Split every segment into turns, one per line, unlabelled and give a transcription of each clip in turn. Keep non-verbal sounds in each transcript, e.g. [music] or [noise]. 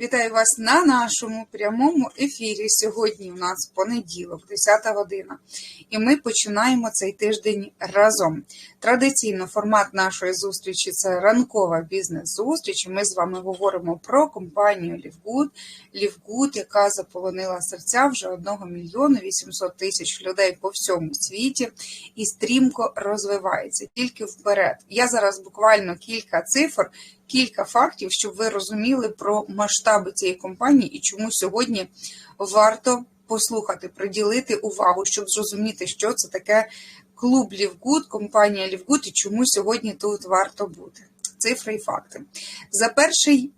Вітаю вас на нашому прямому ефірі. Сьогодні у нас понеділок, 10 година, і ми починаємо цей тиждень разом. Традиційно формат нашої зустрічі це ранкова бізнес-зустріч. Ми з вами говоримо про компанію Лівгуд. Лівгуд, яка заполонила серця вже 1 мільйону 800 тисяч людей по всьому світі і стрімко розвивається тільки вперед. Я зараз буквально кілька цифр кілька фактів, щоб ви розуміли про масштаби цієї компанії і чому сьогодні варто послухати, приділити увагу, щоб зрозуміти, що це таке клуб Лівгуд, компанія Лівгуд і чому сьогодні тут варто бути. Цифри і факти. За перший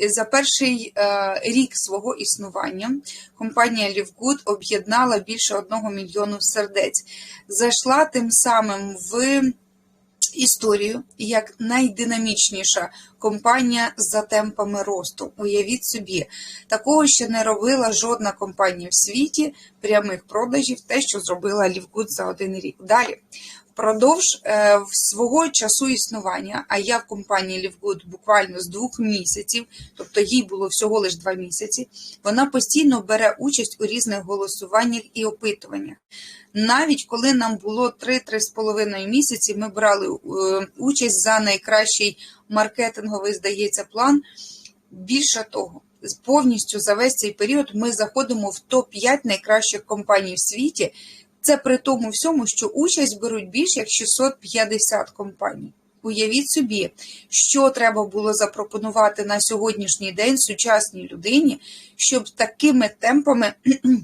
за перший е, рік свого існування компанія Лівгуд об'єднала більше одного мільйону сердець, зайшла тим самим в історію як найдинамічніша компанія за темпами росту. Уявіть собі, такого ще не робила жодна компанія в світі прямих продажів, те, що зробила Лівгуд за один рік. Далі. Впродовж е, свого часу існування, а я в компанії Лівгуд буквально з двох місяців, тобто їй було всього лише два місяці, вона постійно бере участь у різних голосуваннях і опитуваннях. Навіть коли нам було 3-3,5 місяці, ми брали е, участь за найкращий маркетинговий, здається, план. Більше того, повністю за весь цей період ми заходимо в топ-5 найкращих компаній в світі. Це при тому всьому, що участь беруть більш як 650 компаній. Уявіть собі, що треба було запропонувати на сьогоднішній день сучасній людині, щоб такими темпами [clears throat]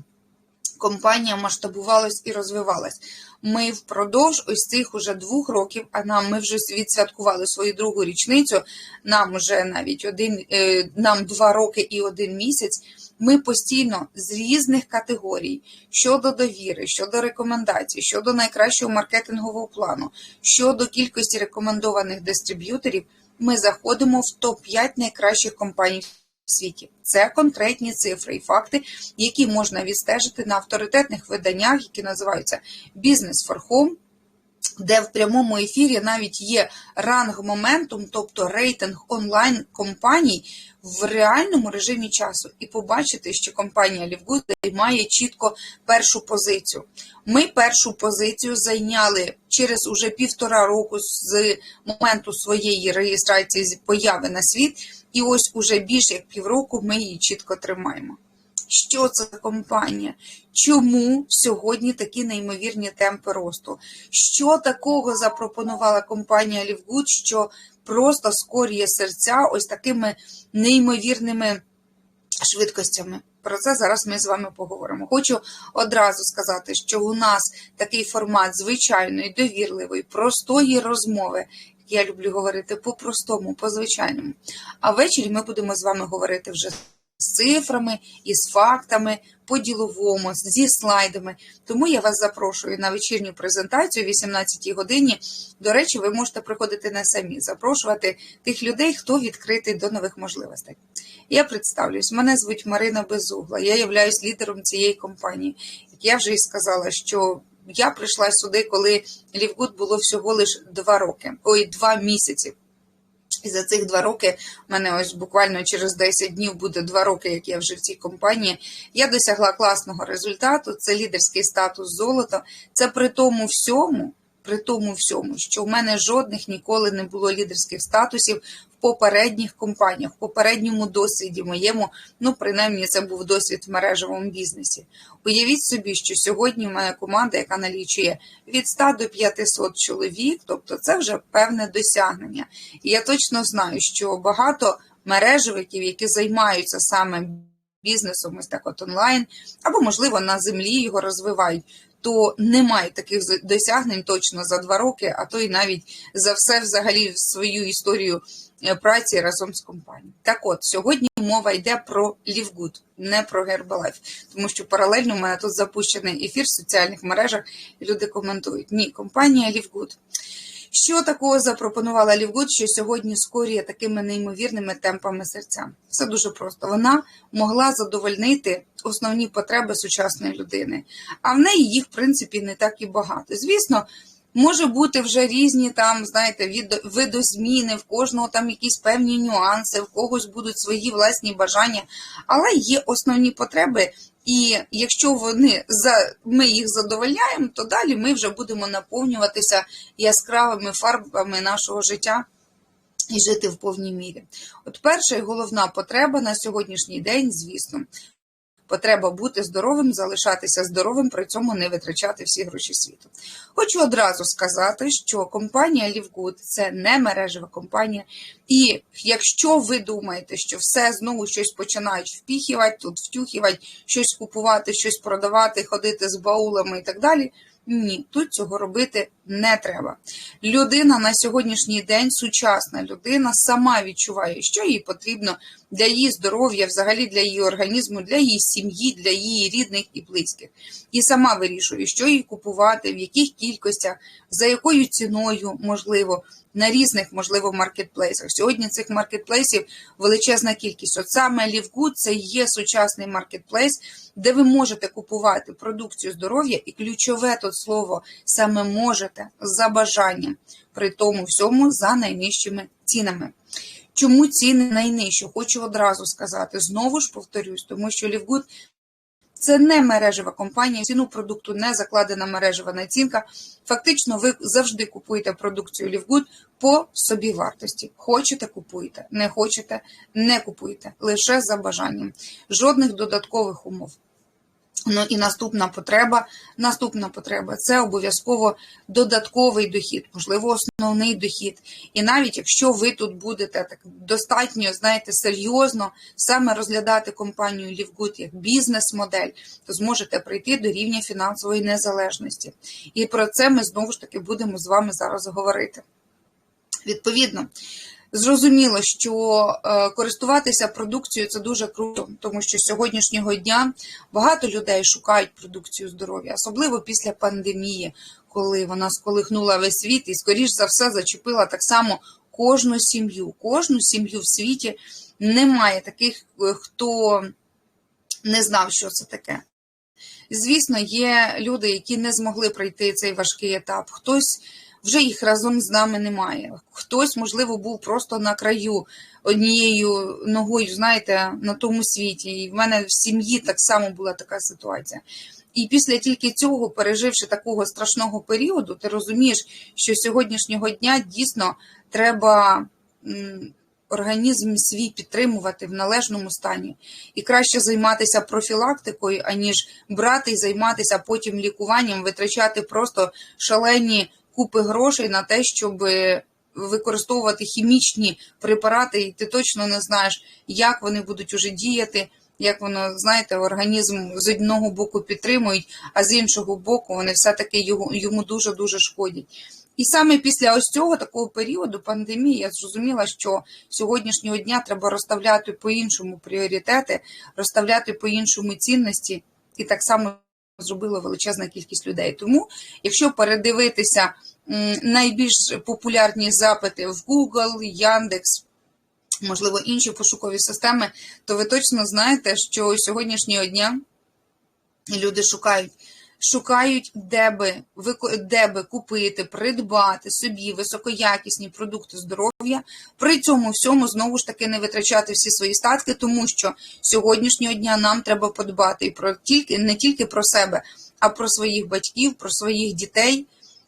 компанія масштабувалась і розвивалась. Ми впродовж ось цих уже двох років, а нам ми вже відсвяткували свою другу річницю. Нам вже навіть один е, нам два роки і один місяць. Ми постійно з різних категорій щодо довіри, щодо рекомендацій, щодо найкращого маркетингового плану, щодо кількості рекомендованих дистриб'юторів. Ми заходимо в топ 5 найкращих компаній в світі. Це конкретні цифри і факти, які можна відстежити на авторитетних виданнях, які називаються Business for Home, де в прямому ефірі навіть є ранг моментум, тобто рейтинг онлайн компаній в реальному режимі часу, і побачити, що компанія Лівгуд займає чітко першу позицію. Ми першу позицію зайняли через уже півтора року з моменту своєї реєстрації з появи на світ, і ось уже більше як півроку ми її чітко тримаємо. Що це за компанія? Чому сьогодні такі неймовірні темпи росту? Що такого запропонувала компанія Лівгуд, що просто скорює серця ось такими неймовірними швидкостями? Про це зараз ми з вами поговоримо. Хочу одразу сказати, що у нас такий формат звичайної, довірливої, простої розмови. Я люблю говорити по-простому, по-звичайному. А ввечері ми будемо з вами говорити вже з цифрами, із фактами, по-діловому, зі слайдами. Тому я вас запрошую на вечірню презентацію о 18 годині. До речі, ви можете приходити не самі, запрошувати тих людей, хто відкритий до нових можливостей. Я представлюсь, мене звуть Марина Безугла, я являюсь лідером цієї компанії. Я вже і сказала, що я прийшла сюди, коли Лівгуд було всього лише два роки, ой, два місяці. І за цих два роки в мене ось буквально через 10 днів буде два роки, як я вже в цій компанії. Я досягла класного результату. Це лідерський статус золота. Це при тому всьому, при тому всьому, що в мене жодних ніколи не було лідерських статусів в попередніх компаніях, в попередньому досвіді моєму, ну принаймні це був досвід в мережевому бізнесі. Уявіть собі, що сьогодні в мене команда, яка налічує від 100 до 500 чоловік, тобто це вже певне досягнення. І я точно знаю, що багато мережевиків, які займаються саме бізнесом, ось так от онлайн, або, можливо, на землі його розвивають то немає таких досягнень точно за два роки, а то й навіть за все взагалі свою історію е, праці разом з компанією. Так от, сьогодні мова йде про Лівгуд, не про Herbalife, тому що паралельно у мене тут запущений ефір в соціальних мережах, люди коментують: ні, компанія Лівгуд. Що такого запропонувала Лівгуд, що сьогодні скорює такими неймовірними темпами серця? Все дуже просто. Вона могла задовольнити основні потреби сучасної людини, а в неї їх, в принципі, не так і багато. Звісно, Може бути вже різні там, знаєте, від, видозміни, в кожного там якісь певні нюанси, в когось будуть свої власні бажання, але є основні потреби, і якщо вони за ми їх задовольняємо, то далі ми вже будемо наповнюватися яскравими фарбами нашого життя і жити в повній мірі. От перша і головна потреба на сьогоднішній день, звісно, потреба бути здоровим, залишатися здоровим, при цьому не витрачати всі гроші світу. Хочу одразу сказати, що компанія Лівгуд це не мережева компанія. І якщо ви думаєте, що все знову щось починають впіхувати, тут втюхувати, щось купувати, щось продавати, ходити з баулами і так далі. Ні, тут цього робити не треба. Людина на сьогоднішній день, сучасна людина, сама відчуває, що їй потрібно для її здоров'я, взагалі для її організму, для її сім'ї, для її рідних і близьких. І сама вирішує, що їй купувати, в яких кількостях, за якою ціною, можливо, на різних, можливо, маркетплейсах. Сьогодні цих маркетплейсів величезна кількість. От саме Лівгуд це є сучасний маркетплейс, де ви можете купувати продукцію здоров'я, і ключове тут слово саме можете за бажанням, при тому всьому за найнижчими цінами. Чому ціни найнижчі? Хочу одразу сказати. Знову ж повторюсь, тому що Лівгуд це не мережева компанія, ціну продукту не закладена мережева націнка. Фактично, ви завжди купуєте продукцію Лівгуд по собі вартості. Хочете, купуєте, не хочете, не купуєте. Лише за бажанням. Жодних додаткових умов. Ну і наступна потреба, наступна потреба це обов'язково додатковий дохід, можливо, основний дохід. І навіть якщо ви тут будете так достатньо, знаєте, серйозно саме розглядати компанію Лівгуд як бізнес-модель, то зможете прийти до рівня фінансової незалежності. І про це ми знову ж таки будемо з вами зараз говорити. Відповідно. Зрозуміло, що е, користуватися продукцією це дуже круто, тому що з сьогоднішнього дня багато людей шукають продукцію здоров'я, особливо після пандемії, коли вона сколихнула весь світ і, скоріш за все, зачепила так само кожну сім'ю. Кожну сім'ю в світі немає таких, е, хто не знав, що це таке. Звісно, є люди, які не змогли пройти цей важкий етап. Хтось вже їх разом з нами немає. Хтось, можливо, був просто на краю однією ногою, знаєте, на тому світі. І в мене в сім'ї так само була така ситуація. І після тільки цього, переживши такого страшного періоду, ти розумієш, що сьогоднішнього дня дійсно треба організм свій підтримувати в належному стані. І краще займатися профілактикою, аніж брати і займатися потім лікуванням, витрачати просто шалені купи грошей на те, щоб використовувати хімічні препарати, і ти точно не знаєш, як вони будуть уже діяти. Як воно, знаєте, організм з одного боку підтримують, а з іншого боку, вони все-таки йому дуже-дуже шкодять. І саме після ось цього такого періоду пандемії я зрозуміла, що сьогоднішнього дня треба розставляти по-іншому пріоритети, розставляти по-іншому цінності, і так само зробила величезна кількість людей. Тому, якщо передивитися найбільш популярні запити в Google, Яндекс, можливо, інші пошукові системи, то ви точно знаєте, що сьогоднішнього дня люди шукають шукають, де би де би купити, придбати собі високоякісні продукти здоров'я, при цьому всьому знову ж таки не витрачати всі свої статки, тому що сьогоднішнього дня нам треба подбати і про тільки не тільки про себе, а про своїх батьків, про своїх дітей,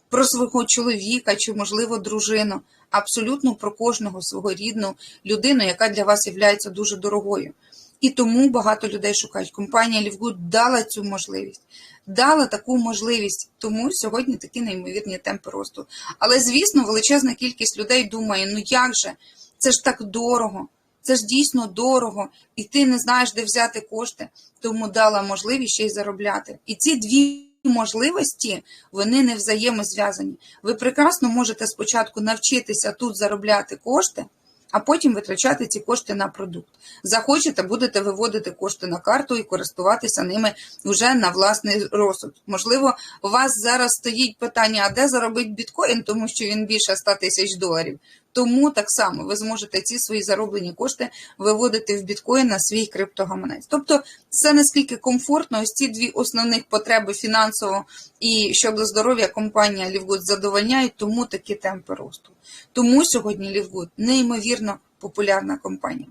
про свого чоловіка чи, можливо, дружину. Абсолютно про кожного свого рідну людину, яка для вас є дуже дорогою. І тому багато людей шукають. Компанія Лівгуд дала цю можливість, дала таку можливість, тому сьогодні такі неймовірні темпи росту. Але, звісно, величезна кількість людей думає: ну як же, це ж так дорого, це ж дійсно дорого, і ти не знаєш, де взяти кошти, тому дала можливість ще й заробляти. І ці дві. Можливості вони не взаємозв'язані. Ви прекрасно можете спочатку навчитися тут заробляти кошти, а потім витрачати ці кошти на продукт. Захочете, будете виводити кошти на карту і користуватися ними вже на власний розсуд. Можливо, у вас зараз стоїть питання, а де заробити біткоін, тому що він більше 100 тисяч доларів. Тому так само ви зможете ці свої зароблені кошти виводити в біткоін на свій криптогаманець. Тобто, це наскільки комфортно, ось ці дві основних потреби фінансово і щодо здоров'я компанія Лівгуд задовольняють, тому такі темпи росту. Тому сьогодні Лівгуд неймовірно популярна компанія.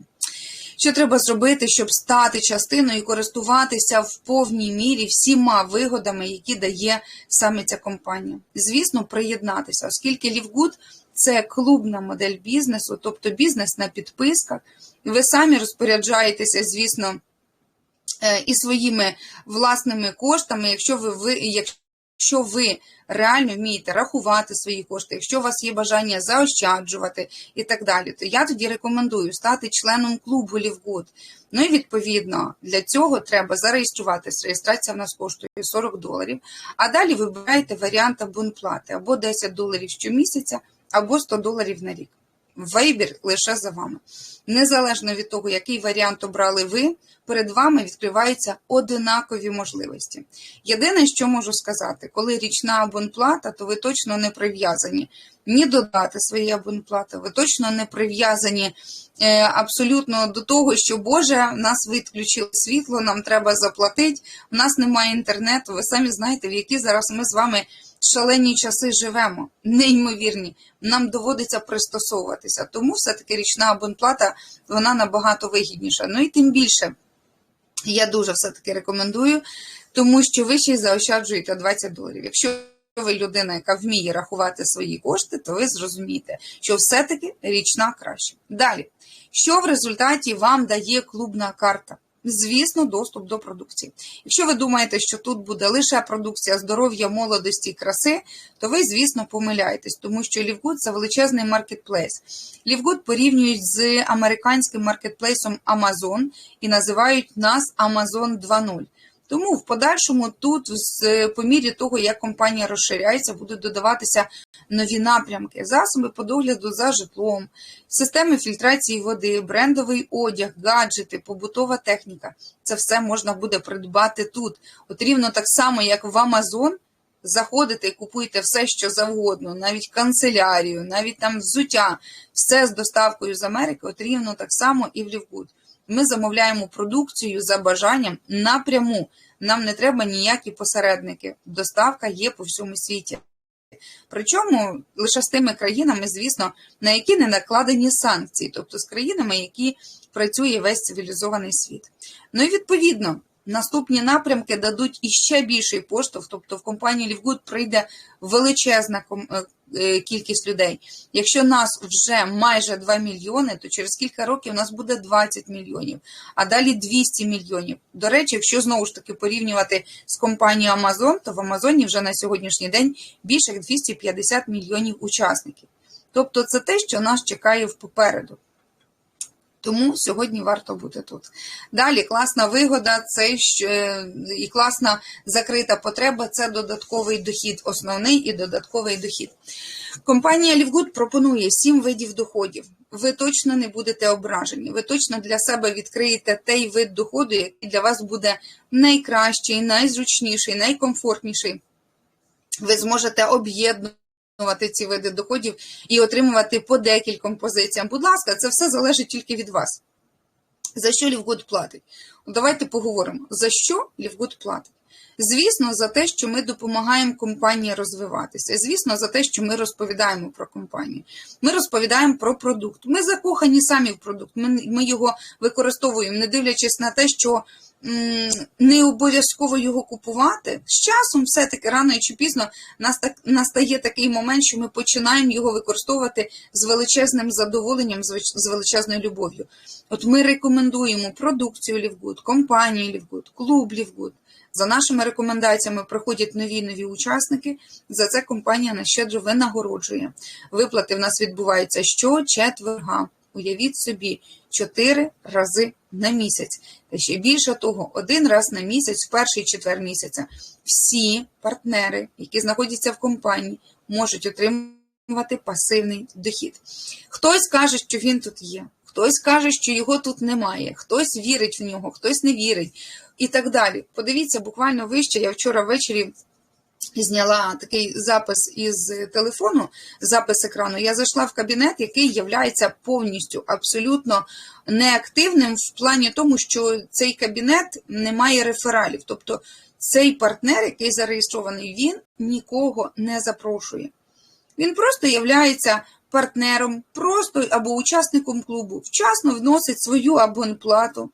Що треба зробити, щоб стати частиною і користуватися в повній мірі всіма вигодами, які дає саме ця компанія? Звісно, приєднатися, оскільки Лівгуд це клубна модель бізнесу, тобто бізнес на підписках, ви самі розпоряджаєтеся, звісно, е, і своїми власними коштами, якщо ви, ви якщо ви реально вмієте рахувати свої кошти, якщо у вас є бажання заощаджувати і так далі, то я тоді рекомендую стати членом клубу Лівгуд. Ну і відповідно для цього треба зареєструватися. Реєстрація в нас коштує 40 доларів. А далі вибираєте варіант абонплати або 10 доларів щомісяця, або 100 доларів на рік. Вибір лише за вами. Незалежно від того, який варіант обрали ви, перед вами відкриваються одинакові можливості. Єдине, що можу сказати, коли річна абонплата, то ви точно не прив'язані ні додати свої абонплати, ви точно не прив'язані е, абсолютно до того, що Боже, нас відключили світло, нам треба заплатити, у нас немає інтернету. Ви самі знаєте, в які зараз ми з вами шалені часи живемо, неймовірні. Нам доводиться пристосовуватися. Тому все-таки річна абонплата вона набагато вигідніша. Ну і тим більше я дуже все-таки рекомендую, тому що ви ще й заощаджуєте 20 доларів. Якщо ви людина, яка вміє рахувати свої кошти, то ви зрозумієте, що все-таки річна краще. Далі, що в результаті вам дає клубна карта? Звісно, доступ до продукції. Якщо ви думаєте, що тут буде лише продукція здоров'я, молодості і краси, то ви, звісно, помиляєтесь, тому що Лівгуд це величезний маркетплейс. Лівгуд порівнюють з американським маркетплейсом Amazon і називають нас Amazon 2.0. Тому в подальшому тут, по мірі того, як компанія розширяється, будуть додаватися нові напрямки, засоби по догляду за житлом, системи фільтрації води, брендовий одяг, гаджети, побутова техніка. Це все можна буде придбати тут. От рівно так само, як в Amazon, заходите і купуєте все, що завгодно, навіть канцелярію, навіть там взуття, все з доставкою з Америки, от рівно так само і в Лівгуд. Ми замовляємо продукцію за бажанням напряму. Нам не треба ніякі посередники. Доставка є по всьому світі. Причому лише з тими країнами, звісно, на які не накладені санкції, тобто з країнами, які працює весь цивілізований світ. Ну і відповідно. Наступні напрямки дадуть іще більший поштовх, тобто в компанії Лівгуд прийде величезна кількість людей. Якщо нас вже майже 2 мільйони, то через кілька років у нас буде 20 мільйонів, а далі 200 мільйонів. До речі, якщо знову ж таки порівнювати з компанією Amazon, то в Амазоні вже на сьогоднішній день більше 250 мільйонів учасників. Тобто це те, що нас чекає попереду. Тому сьогодні варто бути тут. Далі класна вигода, це і класна закрита потреба це додатковий дохід, основний і додатковий дохід. Компанія Лівгуд пропонує сім видів доходів. Ви точно не будете ображені. Ви точно для себе відкриєте той вид доходу, який для вас буде найкращий, найзручніший, найкомфортніший. Ви зможете об'єднувати ці види доходів і отримувати по декільком позиціям. Будь ласка, це все залежить тільки від вас. За що Лівгуд платить? Давайте поговоримо, за що Лівгуд платить. Звісно, за те, що ми допомагаємо компанії розвиватися. Звісно, за те, що ми розповідаємо про компанію. Ми розповідаємо про продукт. Ми закохані самі в продукт. Ми, ми його використовуємо, не дивлячись на те, що не обов'язково його купувати. З часом, все-таки рано чи пізно настає такий момент, що ми починаємо його використовувати з величезним задоволенням, з величезною любов'ю. От ми рекомендуємо продукцію Лівгуд, компанію Лівгуд, клуб Лівгуд. За нашими рекомендаціями приходять нові нові учасники. За це компанія нас щедро винагороджує. Виплати в нас відбуваються щочетверга. Уявіть собі, 4 рази на місяць. Та ще більше того, один раз на місяць, в перший четвер місяця, всі партнери, які знаходяться в компанії, можуть отримувати пасивний дохід. Хтось каже, що він тут є, хтось каже, що його тут немає, хтось вірить в нього, хтось не вірить і так далі. Подивіться, буквально вище, я вчора ввечері зняла такий запис із телефону, запис екрану, я зайшла в кабінет, який є повністю абсолютно неактивним в плані тому, що цей кабінет не має рефералів. Тобто цей партнер, який зареєстрований, він нікого не запрошує. Він просто являється партнером, просто або учасником клубу, вчасно вносить свою абонплату.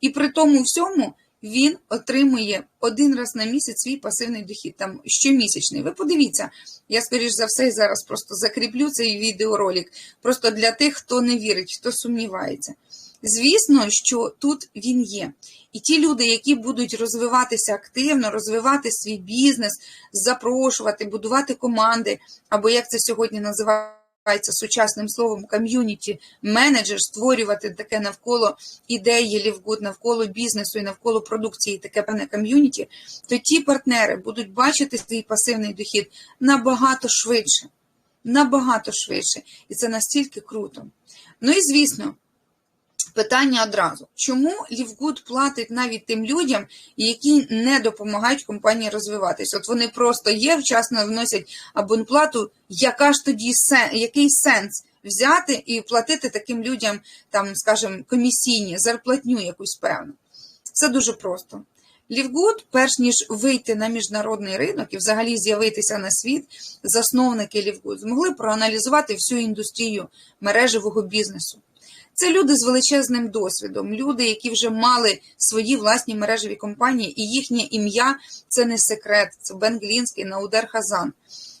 І при тому всьому він отримує один раз на місяць свій пасивний дохід, там щомісячний. Ви подивіться, я, скоріш за все, зараз просто закріплю цей відеоролик, просто для тих, хто не вірить, хто сумнівається. Звісно, що тут він є. І ті люди, які будуть розвиватися активно, розвивати свій бізнес, запрошувати, будувати команди, або як це сьогодні називається, сучасним словом ком'юніті менеджер, створювати таке навколо ідеї Лівгуд, навколо бізнесу і навколо продукції, таке певне ком'юніті, то ті партнери будуть бачити свій пасивний дохід набагато швидше. Набагато швидше. І це настільки круто. Ну і звісно. Питання одразу. Чому Лівгуд платить навіть тим людям, які не допомагають компанії розвиватись? От вони просто є, вчасно вносять абонплату, яка ж тоді який сенс взяти і платити таким людям, там, скажімо, комісійні, зарплатню якусь певну? Це дуже просто. Лівгуд, перш ніж вийти на міжнародний ринок і взагалі з'явитися на світ, засновники Лівгуд змогли проаналізувати всю індустрію мережевого бізнесу. Це люди з величезним досвідом, люди, які вже мали свої власні мережеві компанії, і їхнє ім'я це не секрет, це Бен Глінський, Наудер Хазан.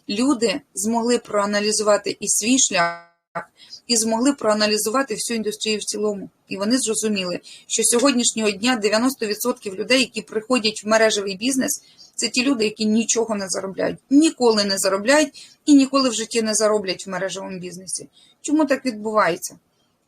Люди змогли проаналізувати і свій шлях, і змогли проаналізувати всю індустрію в цілому. І вони зрозуміли, що сьогоднішнього дня 90% людей, які приходять в мережевий бізнес, це ті люди, які нічого не заробляють, ніколи не заробляють і ніколи в житті не зароблять в мережевому бізнесі. Чому так відбувається?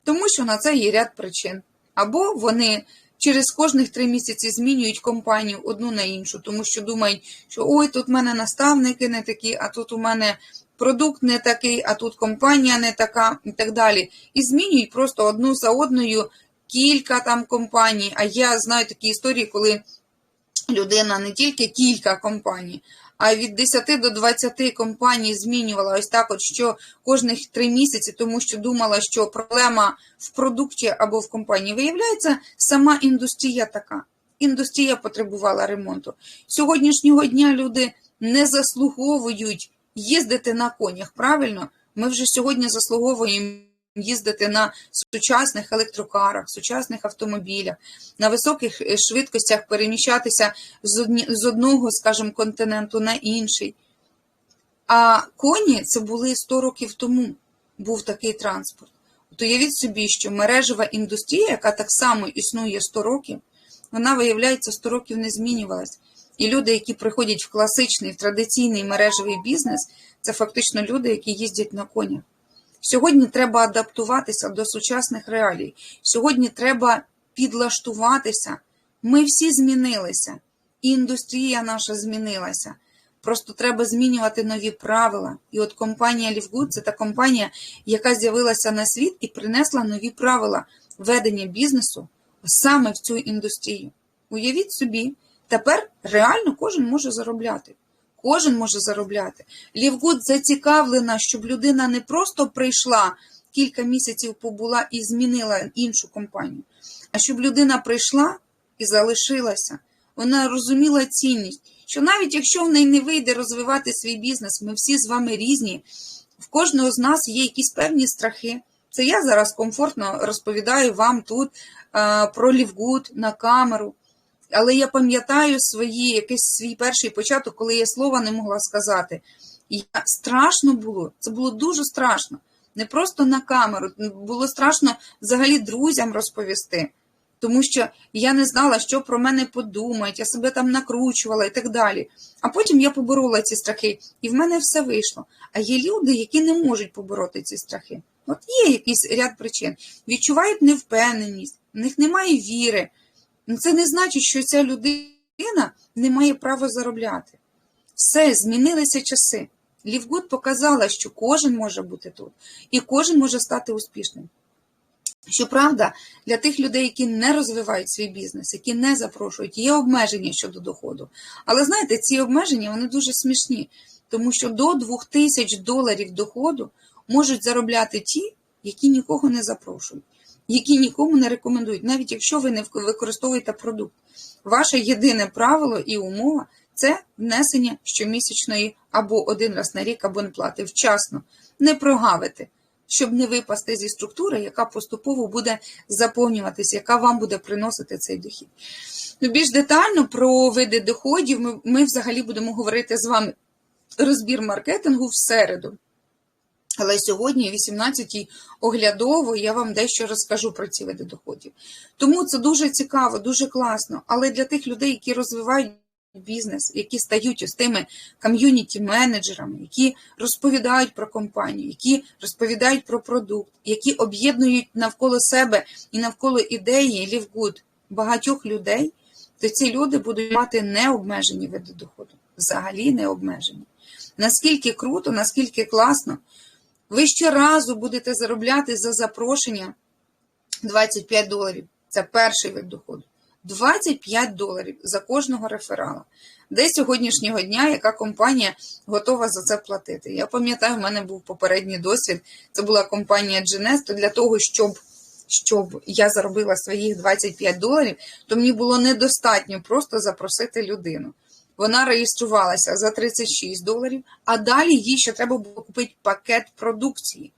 Тому що на це є ряд причин. Або вони через кожних три місяці змінюють компанію одну на іншу, тому що думають, що ой, тут в мене наставники не такі, а тут у мене продукт не такий, а тут компанія не така, і так далі. І змінюють просто одну за одною кілька там компаній. А я знаю такі історії, коли людина не тільки кілька компаній, а від 10 до 20 компаній змінювала ось так, от що кожних три місяці, тому що думала, що проблема в продукті або в компанії виявляється, сама індустрія така. Індустрія потребувала ремонту. Сьогоднішнього дня люди не заслуговують їздити на конях. Правильно, ми вже сьогодні заслуговуємо їздити на сучасних електрокарах, сучасних автомобілях, на високих е, швидкостях переміщатися з, одного, скажімо, континенту на інший. А коні це були 100 років тому, був такий транспорт. От уявіть собі, що мережева індустрія, яка так само існує 100 років, вона, виявляється, 100 років не змінювалась. І люди, які приходять в класичний, в традиційний мережевий бізнес, це фактично люди, які їздять на конях. Сьогодні треба адаптуватися до сучасних реалій. Сьогодні треба підлаштуватися. Ми всі змінилися, і індустрія наша змінилася. Просто треба змінювати нові правила. І от компанія Лівгуд це та компанія, яка з'явилася на світ і принесла нові правила ведення бізнесу саме в цю індустрію. Уявіть собі, тепер реально кожен може заробляти. Кожен може заробляти. Лівгуд зацікавлена, щоб людина не просто прийшла кілька місяців побула і змінила іншу компанію, а щоб людина прийшла і залишилася. Вона розуміла цінність, що навіть якщо в неї не вийде розвивати свій бізнес, ми всі з вами різні, в кожного з нас є якісь певні страхи. Це я зараз комфортно розповідаю вам тут а, про Лівгуд на камеру. Але я пам'ятаю свої, якийсь свій перший початок, коли я слова не могла сказати. І страшно було, це було дуже страшно. Не просто на камеру, було страшно взагалі друзям розповісти, тому що я не знала, що про мене подумають, я себе там накручувала і так далі. А потім я поборола ці страхи, і в мене все вийшло. А є люди, які не можуть побороти ці страхи. От є якийсь ряд причин. Відчувають невпевненість, в них немає віри. Ну, це не значить, що ця людина не має права заробляти. Все, змінилися часи. Лівгуд показала, що кожен може бути тут, і кожен може стати успішним. Щоправда, для тих людей, які не розвивають свій бізнес, які не запрошують, є обмеження щодо доходу. Але знаєте, ці обмеження вони дуже смішні, тому що до 2000 доларів доходу можуть заробляти ті, які нікого не запрошують, які нікому не рекомендують, навіть якщо ви не використовуєте продукт. Ваше єдине правило і умова це внесення щомісячної або один раз на рік абонплати вчасно, не прогавити щоб не випасти зі структури, яка поступово буде заповнюватися, яка вам буде приносити цей дохід. Ну, Більш детально про види доходів ми, ми взагалі будемо говорити з вами розбір маркетингу в середу. Але сьогодні, о 18-й оглядово, я вам дещо розкажу про ці види доходів. Тому це дуже цікаво, дуже класно. Але для тих людей, які розвивають бізнес, які стають ось тими ком'юніті-менеджерами, які розповідають про компанію, які розповідають про продукт, які об'єднують навколо себе і навколо ідеї Лівгуд багатьох людей, то ці люди будуть мати необмежені види доходу. Взагалі не обмежені. Наскільки круто, наскільки класно, ви щоразу будете заробляти за запрошення 25 доларів. Це перший вид доходу. 25 доларів за кожного реферала. Де сьогоднішнього дня яка компанія готова за це платити? Я пам'ятаю, в мене був попередній досвід. Це була компанія Genes, то для того, щоб щоб я заробила своїх 25 доларів, то мені було недостатньо просто запросити людину. Вона реєструвалася за 36 доларів, а далі їй ще треба було купити пакет продукції.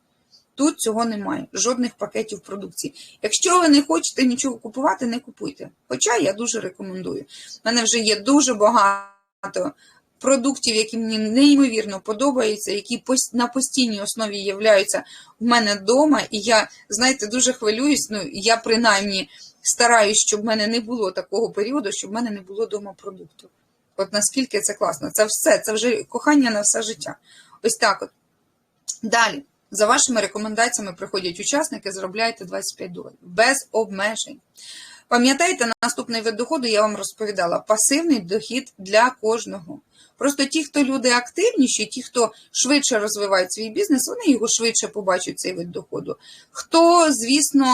Тут цього немає, жодних пакетів продукції. Якщо ви не хочете нічого купувати, не купуйте. Хоча я дуже рекомендую. У мене вже є дуже багато продуктів, які мені неймовірно подобаються, які на постійній основі являються в мене вдома. І я, знаєте, дуже хвилююсь. Ну, я принаймні стараюсь, щоб в мене не було такого періоду, щоб в мене не було вдома продукту. От наскільки це класно. Це все, це вже кохання на все життя. Ось так от. Далі. За вашими рекомендаціями приходять учасники, заробляєте 25 доларів без обмежень. Пам'ятаєте, наступний вид доходу я вам розповідала: пасивний дохід для кожного. Просто ті, хто люди активніші, ті, хто швидше розвивають свій бізнес, вони його швидше побачать цей вид доходу. Хто, звісно,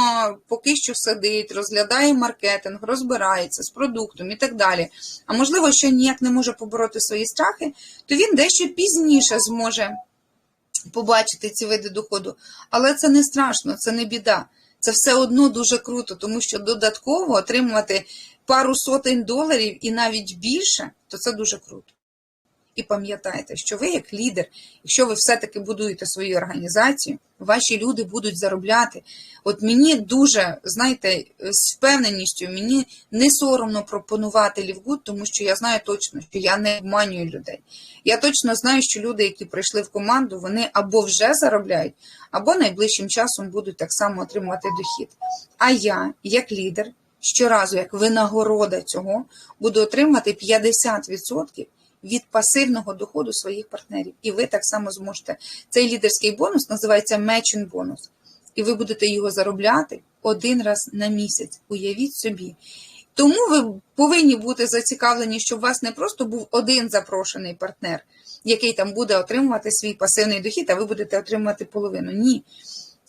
поки що сидить, розглядає маркетинг, розбирається з продуктом і так далі. А можливо, ще ніяк не може побороти свої страхи, то він дещо пізніше зможе побачити ці види доходу. Але це не страшно, це не біда. Це все одно дуже круто, тому що додатково отримувати пару сотень доларів і навіть більше, то це дуже круто. І пам'ятайте, що ви, як лідер, якщо ви все-таки будуєте свою організацію, ваші люди будуть заробляти. От мені дуже, знаєте, з впевненістю, мені не соромно пропонувати Лівгуд, тому що я знаю точно, що я не обманюю людей. Я точно знаю, що люди, які прийшли в команду, вони або вже заробляють, або найближчим часом будуть так само отримувати дохід. А я, як лідер, щоразу, як винагорода цього, буду отримати 50% від пасивного доходу своїх партнерів. І ви так само зможете. Цей лідерський бонус називається мечен бонус. І ви будете його заробляти один раз на місяць. Уявіть собі. Тому ви повинні бути зацікавлені, щоб у вас не просто був один запрошений партнер, який там буде отримувати свій пасивний дохід, а ви будете отримувати половину. Ні.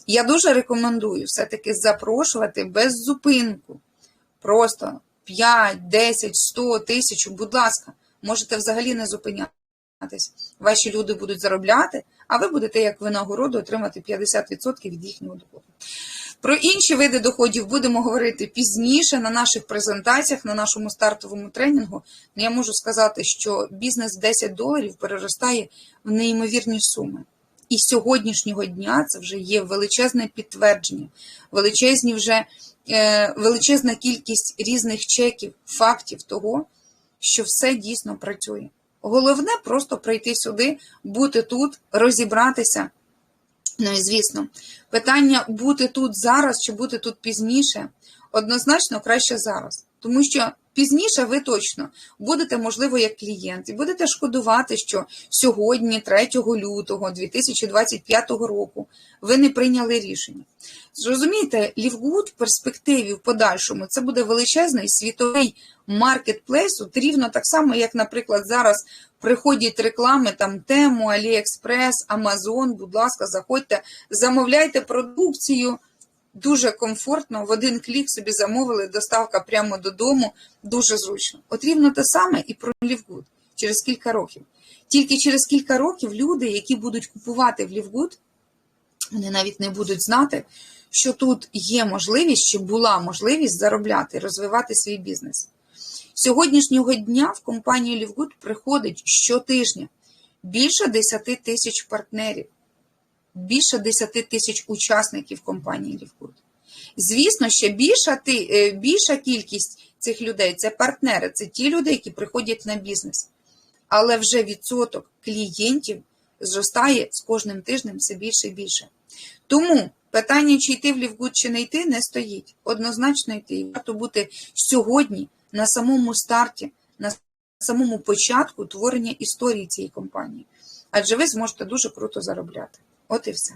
Я дуже рекомендую все-таки запрошувати без зупинку. Просто 5, 10, 100 тисяч, будь ласка можете взагалі не зупинятись. Ваші люди будуть заробляти, а ви будете як винагороду отримати 50% від їхнього доходу. Про інші види доходів будемо говорити пізніше на наших презентаціях, на нашому стартовому тренінгу. Я можу сказати, що бізнес в 10 доларів переростає в неймовірні суми. І сьогоднішнього дня це вже є величезне підтвердження, величезні вже, е, величезна кількість різних чеків, фактів того, що все дійсно працює. Головне просто прийти сюди, бути тут, розібратися. Ну і звісно, питання бути тут зараз чи бути тут пізніше однозначно краще зараз. Тому що пізніше ви точно будете, можливо, як клієнт, і будете шкодувати, що сьогодні, 3 лютого 2025 року, ви не прийняли рішення. Зрозумієте, Лівгуд в перспективі в подальшому це буде величезний світовий маркетплейс, от рівно так само, як, наприклад, зараз приходять реклами там Тему, Аліекспрес, Амазон, будь ласка, заходьте, замовляйте продукцію дуже комфортно, в один клік собі замовили, доставка прямо додому, дуже зручно. От рівно те саме і про Лівгуд через кілька років. Тільки через кілька років люди, які будуть купувати в Лівгуд, вони навіть не будуть знати, що тут є можливість, чи була можливість заробляти, розвивати свій бізнес. Сьогоднішнього дня в компанію Лівгуд приходить щотижня більше 10 тисяч партнерів, більше 10 тисяч учасників компанії Лівгуд. Звісно, ще більша, ти- е, більша кількість цих людей це партнери, це ті люди, які приходять на бізнес. Але вже відсоток клієнтів зростає з кожним тижнем все більше і більше. Тому питання, чи йти в Лівгуд, чи не йти, не стоїть. Однозначно йти. Варто бути сьогодні на самому старті, на самому початку творення історії цієї компанії. Адже ви зможете дуже круто заробляти. От і все.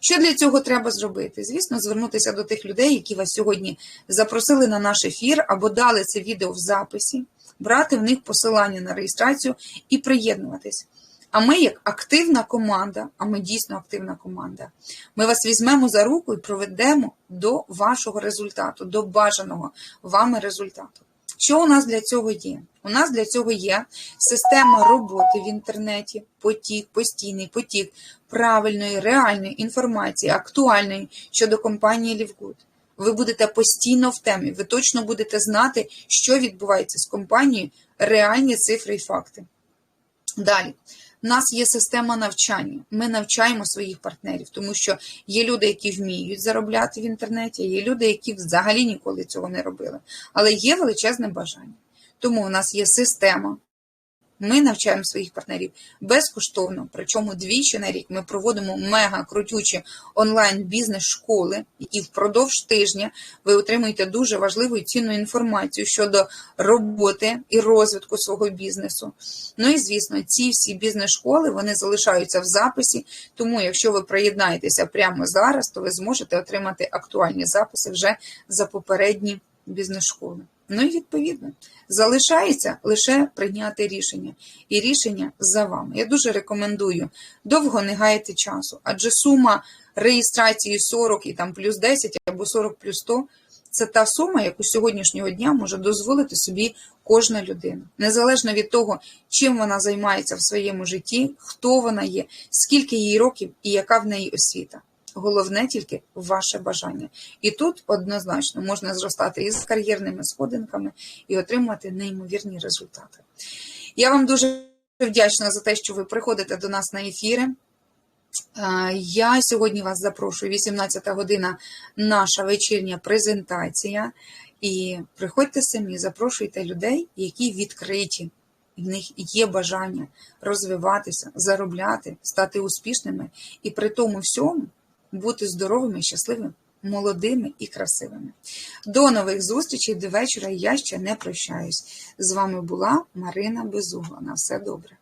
Що для цього треба зробити? Звісно, звернутися до тих людей, які вас сьогодні запросили на наш ефір або дали це відео в записі, брати в них посилання на реєстрацію і приєднуватись. А ми, як активна команда, а ми дійсно активна команда, ми вас візьмемо за руку і проведемо до вашого результату, до бажаного вами результату. Що у нас для цього є? У нас для цього є система роботи в інтернеті, потік, постійний потік правильної, реальної інформації, актуальної щодо компанії Лівгуд. Ви будете постійно в темі, ви точно будете знати, що відбувається з компанією, реальні цифри і факти. Далі. У нас є система навчання. Ми навчаємо своїх партнерів, тому що є люди, які вміють заробляти в інтернеті, є люди, які взагалі ніколи цього не робили. Але є величезне бажання. Тому у нас є система. Ми навчаємо своїх партнерів безкоштовно, причому двічі на рік ми проводимо мега крутючі онлайн бізнес-школи, які впродовж тижня ви отримуєте дуже важливу і цінну інформацію щодо роботи і розвитку свого бізнесу. Ну і звісно, ці всі бізнес-школи вони залишаються в записі. Тому, якщо ви приєднаєтеся прямо зараз, то ви зможете отримати актуальні записи вже за попередні бізнес-школи. Ну і відповідно залишається лише прийняти рішення, і рішення за вами. Я дуже рекомендую довго не гаяти часу, адже сума реєстрації 40 і там плюс 10 або 40 плюс 100 це та сума, яку сьогоднішнього дня може дозволити собі кожна людина, незалежно від того, чим вона займається в своєму житті, хто вона є, скільки їй років і яка в неї освіта. Головне тільки ваше бажання. І тут однозначно можна зростати із кар'єрними сходинками і отримувати неймовірні результати. Я вам дуже вдячна за те, що ви приходите до нас на ефіри. Е, Я сьогодні вас запрошую, 18 година, наша вечірня презентація. І приходьте самі, запрошуйте людей, які відкриті. В них є бажання розвиватися, заробляти, стати успішними і при тому всьому бути здоровими, щасливими, молодими і красивими. До нових зустрічей до вечора. Я ще не прощаюсь. З вами була Марина Безугла. На все добре.